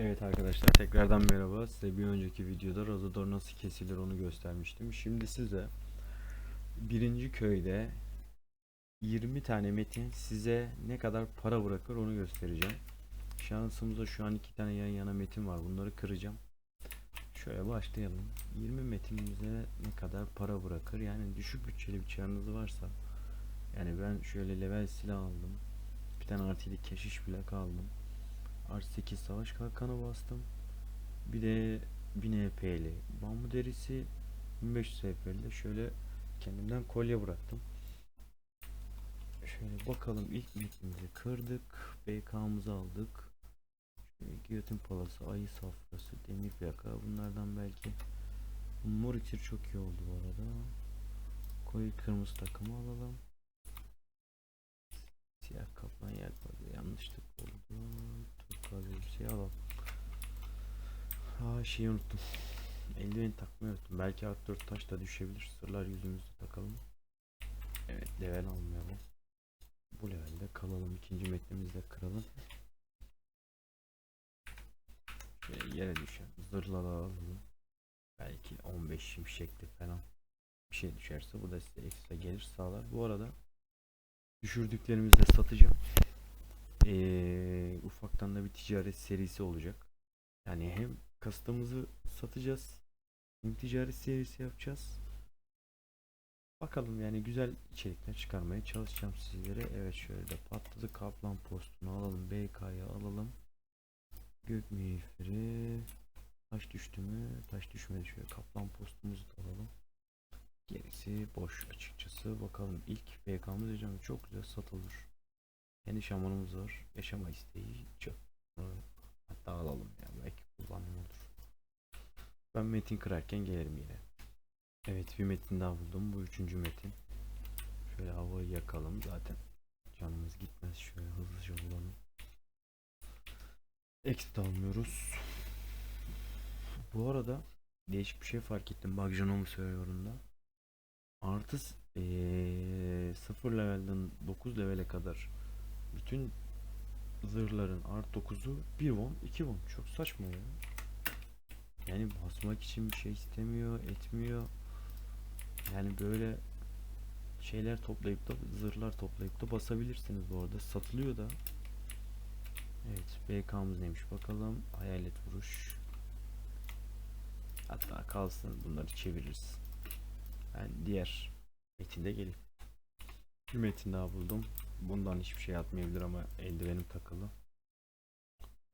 Evet arkadaşlar tekrardan merhaba. Size bir önceki videoda Razador nasıl kesilir onu göstermiştim. Şimdi size birinci köyde 20 tane metin size ne kadar para bırakır onu göstereceğim. Şansımıza şu an iki tane yan yana metin var. Bunları kıracağım. Şöyle başlayalım. 20 metinimize ne kadar para bırakır? Yani düşük bütçeli bir çarınız varsa yani ben şöyle level silah aldım. Bir tane artı keşiş plaka aldım. Artı 8 savaş kalkanı bastım. Bir de 1000 EP'li bambu derisi 1500 EP'li de şöyle kendimden kolye bıraktım. Şöyle bakalım ilk metnimizi kırdık. BK'mızı aldık. Şöyle giyotin palası, ayı safrası, demir plaka bunlardan belki mor iksir çok iyi oldu bu arada. Koyu kırmızı takımı alalım. Siyah kaplan yelpaze yanlışlık. Turkuaz elbiseyi alalım. Aa şeyi unuttum. Eldiveni takmayı unuttum. Belki alt 4 taş da düşebilir. Sırlar yüzümüzde takalım. Evet level almayalım. Bu levelde kalalım. İkinci metnimizi de kıralım. Şöyle yere düşen zırhları alalım. Belki 15 şimşekli falan bir şey düşerse bu da size ekstra gelir sağlar. Bu arada düşürdüklerimizi de satacağım. Ee, ufaktan da bir ticaret serisi olacak. Yani hem kastımızı satacağız hem ticaret serisi yapacağız. Bakalım yani güzel içerikler çıkarmaya çalışacağım sizlere. Evet şöyle de patladı kaplan postunu alalım. BK'yı alalım. Gök miğferi. Taş düştü mü? Taş düşmedi. Şöyle kaplan postumuzu da alalım. Gerisi boş açıkçası. Bakalım ilk BK'mız hocam çok güzel satılır. Yeni şamanımız var. Yaşama isteği. Ee, Hatta alalım ya belki kullanım olur. Ben metin kırarken gelirim yine. Evet bir metin daha buldum. Bu üçüncü metin. Şöyle havayı yakalım zaten. Canımız gitmez. Şöyle hızlıca bulalım. Exit almıyoruz. Bu arada değişik bir şey fark ettim. Bagjanoma serverında. Artı eee 0 levelden 9 levele kadar bütün zırhların art 9'u 1 won 2 won. Çok saçma ya. Yani basmak için bir şey istemiyor, etmiyor. Yani böyle şeyler toplayıp da zırhlar toplayıp da basabilirsiniz bu arada. Satılıyor da. Evet, BK'mız neymiş bakalım. Hayalet vuruş. Hatta kalsın bunları çeviririz. Ben diğer metinde geleyim. Bir metin daha buldum. Bundan hiçbir şey atmayabilir ama eldivenim takılı.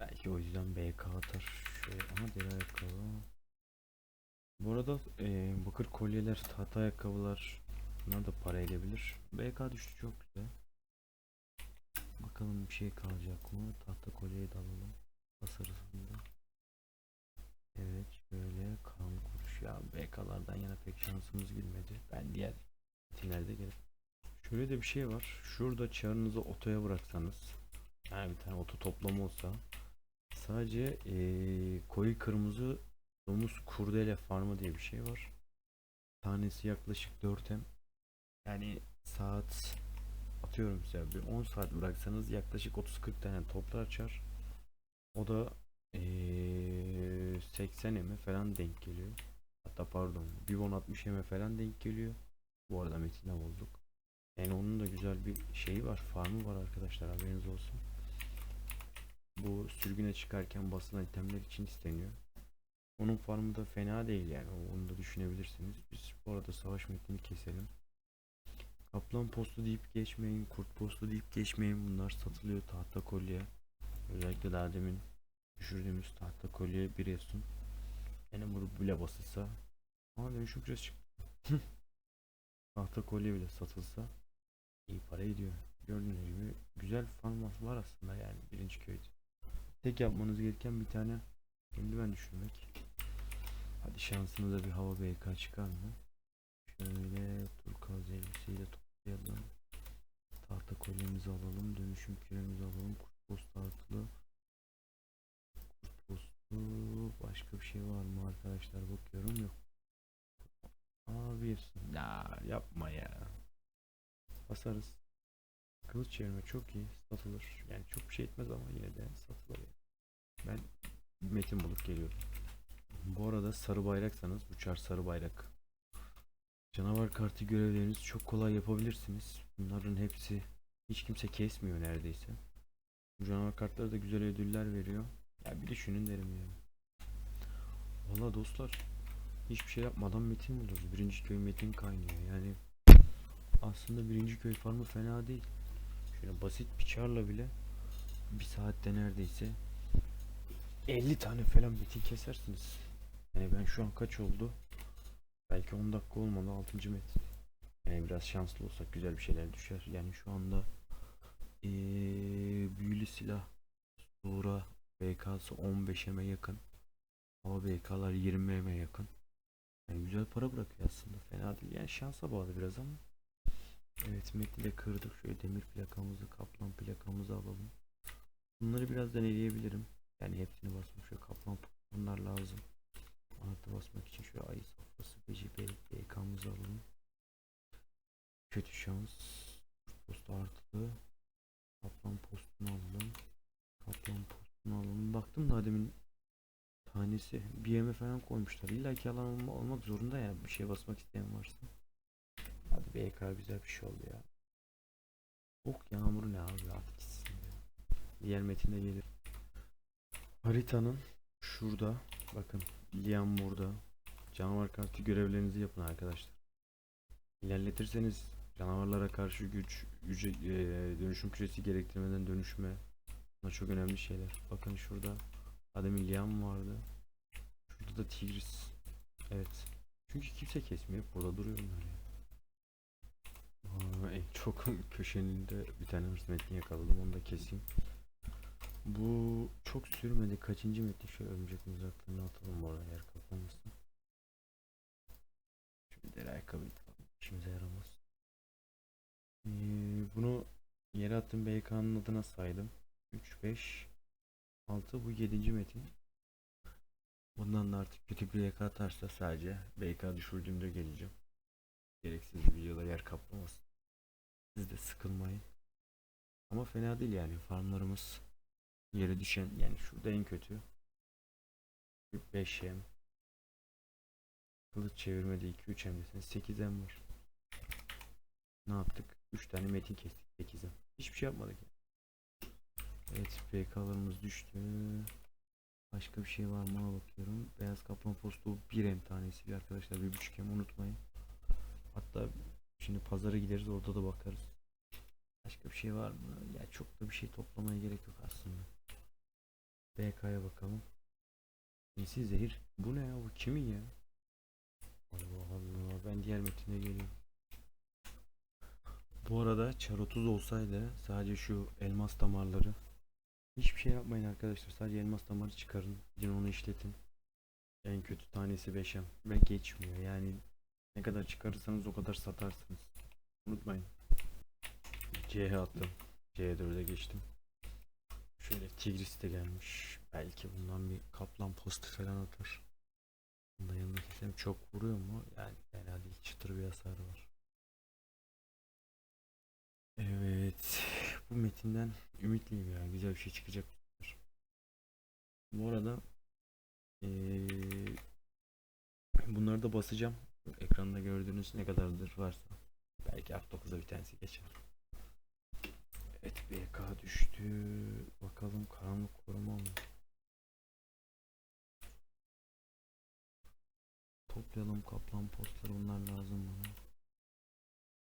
Belki o yüzden BK atar. Şöyle, aha deri ayakkabı. Bu arada eee, bakır kolyeler, tahta ayakkabılar bunlar da para edebilir. BK düştü çok güzel. Bakalım bir şey kalacak mı? Tahta kolyeyi de alalım. Tasarısında. Evet şöyle kan kuruş ya BK'lardan yana pek şansımız gülmedi. Ben diğer metinlerde gelip Şöyle de bir şey var. Şurada çarınızı otoya bıraksanız yani bir tane oto toplama olsa sadece eee, koyu kırmızı domuz kurdele farmı diye bir şey var. Tanesi yaklaşık 4M. Yani saat atıyorum size bir 10 saat bıraksanız yaklaşık 30-40 tane toplar açar. O da eee 80 M falan denk geliyor. Hatta pardon 1.60 M falan denk geliyor. Bu arada metinde bulduk. Yani onun da güzel bir şeyi var. Farmı var arkadaşlar haberiniz olsun. Bu sürgüne çıkarken basılan itemler için isteniyor. Onun farmı da fena değil yani. Onu da düşünebilirsiniz. Biz bu arada savaş metnini keselim. Kaplan postu deyip geçmeyin. Kurt postu deyip geçmeyin. Bunlar satılıyor tahta kolye. Özellikle daha demin düşürdüğümüz tahta kolye bir efsun. Yani bu bile basılsa. Ama dönüşüm çıktı. tahta kolye bile satılsa iyi para ediyor. Gördüğünüz gibi güzel farm var aslında yani birinci köyde. Tek yapmanız gereken bir tane eldiven düşürmek. Hadi şansımıza bir hava BK çıkar mı? Şöyle turkuaz elbiseyi de toplayalım. Tahta kolyemizi alalım. Dönüşüm küremizi alalım. Kurt postu artılı. Kurt postu. Başka bir şey var mı arkadaşlar? Bakıyorum yok. Abi ya yapma ya. Basarız. Kılıç çevirme çok iyi. Satılır. Yani çok bir şey etmez ama yine de satılır. yani. Ben metin bulup geliyorum. Bu arada sarı bayraksanız bu çar sarı bayrak. Canavar kartı görevlerinizi çok kolay yapabilirsiniz. Bunların hepsi hiç kimse kesmiyor neredeyse. Canavar kartları da güzel ödüller veriyor. Ya bir düşünün derim yani. Valla dostlar hiçbir şey yapmadan metin buluyoruz. Birinci köy metin kaynıyor yani. Aslında birinci köy farmı fena değil. Şöyle basit bir çarla bile bir saatte neredeyse 50 tane falan metin kesersiniz. Yani ben şu an kaç oldu? Belki 10 dakika olmadı 6. metin. Yani biraz şanslı olsak güzel bir şeyler düşer. Yani şu anda eee büyülü silah Sura BK'sı 15'eme yakın. Ama BK'lar 20'eme yakın. Yani güzel para bırakıyor aslında. Fena değil. Yani şansa bağlı biraz ama. Evet metni de kırdık. Şöyle demir plakamızı, kaplan plakamızı alalım. Bunları biraz deneyebilirim. Yani hepsini basmak. Şöyle kaplan bunlar lazım. Anahtarı basmak için şöyle ayı safhası, beci, BK'mızı alalım. Kötü şans. Posta artı. Kaplan postunu alalım. Kaplan postunu alalım. Baktım da demin tanesi yeme falan koymuşlar. İlla ki alan olma- olmak zorunda yani bir şey basmak isteyen varsa. Hadi BK güzel bir şey oldu ya. Ok yağmuru ne abi artık gitsin ya. Diğer metinde gelir. Haritanın şurada bakın Liam burada. Canavar kartı görevlerinizi yapın arkadaşlar. İlerletirseniz canavarlara karşı güç, yüce, eee, dönüşüm küresi gerektirmeden dönüşme. Bunlar çok önemli şeyler. Bakın şurada Adem'in Liam vardı. Şurada da Tigris. Evet. Çünkü kimse kesmiyor. Burada duruyor bunlar ya. En çok köşeninde bir tane hırs metni yakaladım. Onu da keseyim. Bu çok sürmedi. Kaçıncı metni? Şöyle örümcek mızraklarını atalım bu arada yer kapanmasın. Şimdi deri ayakkabı. İşimize yaramaz. Ee, bunu yere attığım BK'nın adına saydım. 3, 5, 6 bu 7. metin. Bundan da artık kötü bir BK atarsa sadece BK düşürdüğümde geleceğim. Gereksiz videoda yer kaplamasın. Siz de sıkılmayın. Ama fena değil yani farmlarımız yere düşen yani şurada en kötü 5 hem Kılıç çevirmede 2-3 hem deseniz 8 hem var. Ne yaptık? 3 tane metin kestik 8 hem. Hiçbir şey yapmadık. yani. Evet PK'larımız düştü. Başka bir şey var mı bakıyorum. Beyaz kaplan postu 1 hem tanesi arkadaşlar 1.5 hem unutmayın. Şimdi pazara gideriz orada da bakarız. Başka bir şey var mı? Ya çok da bir şey toplamaya gerek yok aslında. BK'ya bakalım. Nesi zehir? Bu ne ya? Bu kimin ya? Allah Allah. Ben diğer metine geleyim. Bu arada çar 30 olsaydı sadece şu elmas damarları hiçbir şey yapmayın arkadaşlar. Sadece elmas damarı çıkarın. Gidin onu işletin. En kötü tanesi 5'em. Ve geçmiyor. Yani ne kadar çıkarırsanız o kadar satarsınız. Unutmayın. C'ye attım. C4'e geçtim. Şöyle Tigris de gelmiş. Belki bundan bir kaplan postu falan atar. Bundan yanına kesem çok vuruyor mu? Yani fena değil. Çıtır bir hasarı var. Evet. Bu metinden ümitliyim ya. Güzel bir şey çıkacak. bu arada eee bunları da basacağım. Ekranda gördüğünüz ne kadardır varsa. Belki art 9'da bir tanesi geçer. Evet BK düştü. Bakalım karanlık koruma mı? Toplayalım kaplan postları bunlar lazım bana.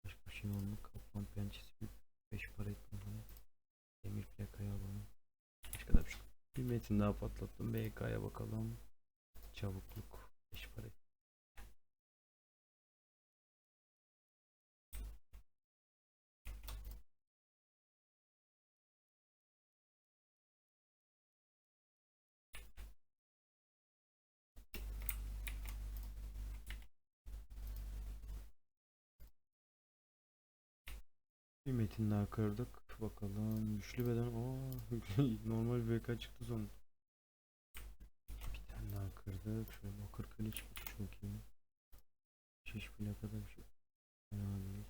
Başka bir şey mı? Kaplan pençesi 5 para bana. Demir plakayı alalım. Başka da bir şey. Bir metin daha patlattım. BK'ya bakalım. Çabukluk Bir metin daha kırdık. Bakalım. Güçlü beden. Aa, normal bir BK çıktı son. Bir tane daha kırdık. Şöyle bakır kılıç çıktı. Çok iyi. Şiş plakada bir şey. Fena değil.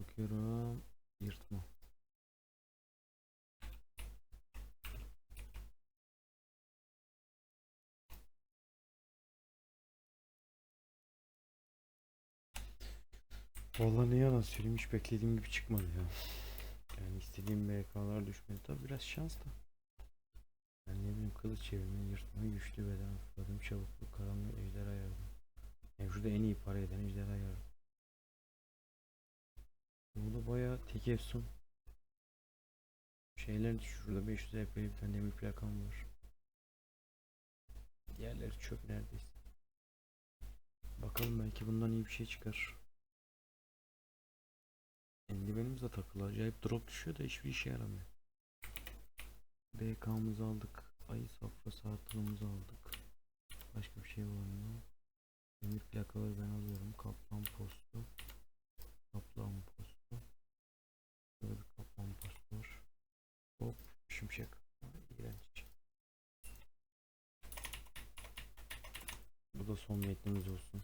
Bakıyorum. Vallahi ne yalan söyleyeyim hiç beklediğim gibi çıkmadı ya. Yani istediğim BK'lar düşmedi. Tabi biraz şans da. Yani ne bileyim kılıç çevirme, yırtma, güçlü beden, fırladım, çabukluk, karanlık, ejderha yardım. Şurada en iyi para eden ejderha yardım. Burada bayağı tek efsun. Şeyler şurada 500 EP bir tane demir plakam var. Diğerleri çöp neredeyse. Bakalım belki bundan iyi bir şey çıkar. Eldivenimiz de takılı. Acayip drop düşüyor da hiçbir işe yaramıyor. BK'mızı aldık. Ayı safrası artırımızı aldık. Başka bir şey var mı? Demir plakaları ben alıyorum. Kaplan postu. Kaplan postu. Burada bir kaplan postu var. Hop şimşek. İğrenç. Bu da son metnimiz olsun.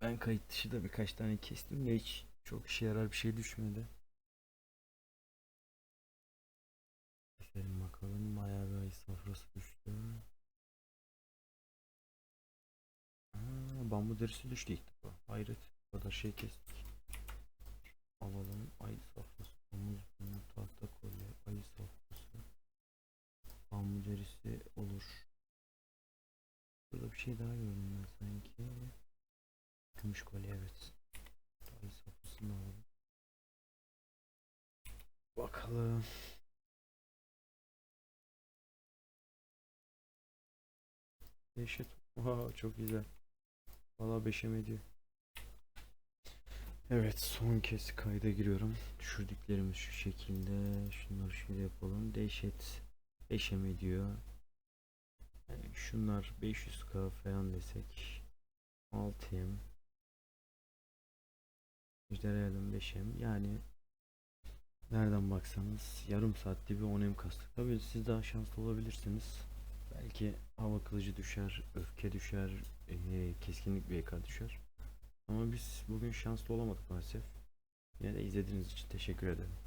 Ben kayıt dışı da birkaç tane kestim de hiç çok işe yarar bir şey düşmedi. Keselim bakalım. Bayağı bir ayı safrası düştü. Aa, bambu derisi düştü ilk defa. Hayret. Bu kadar şey kestik. Alalım. Ayı safrası. Domuz burnu, tahta kolye. Ayı safrası. Bambu derisi olur. Burada bir şey daha gördüm ben sanki. Gümüş kolye evet. Bakalım. Dehşet. Oha çok güzel. Valla beşem ediyor. Evet son kez kayda giriyorum. Düşürdüklerimiz şu şekilde. Şunları şöyle yapalım. Dehşet beşem ediyor. Yani şunlar 500k falan desek. 6M. Ejderha yardım 5M. Yani nereden baksanız yarım saatte bir 10M kastık. Tabii siz daha şanslı olabilirsiniz. Belki hava kılıcı düşer, öfke düşer, eee, keskinlik BK düşer. Ama biz bugün şanslı olamadık maalesef. Yine de izlediğiniz için teşekkür ederim.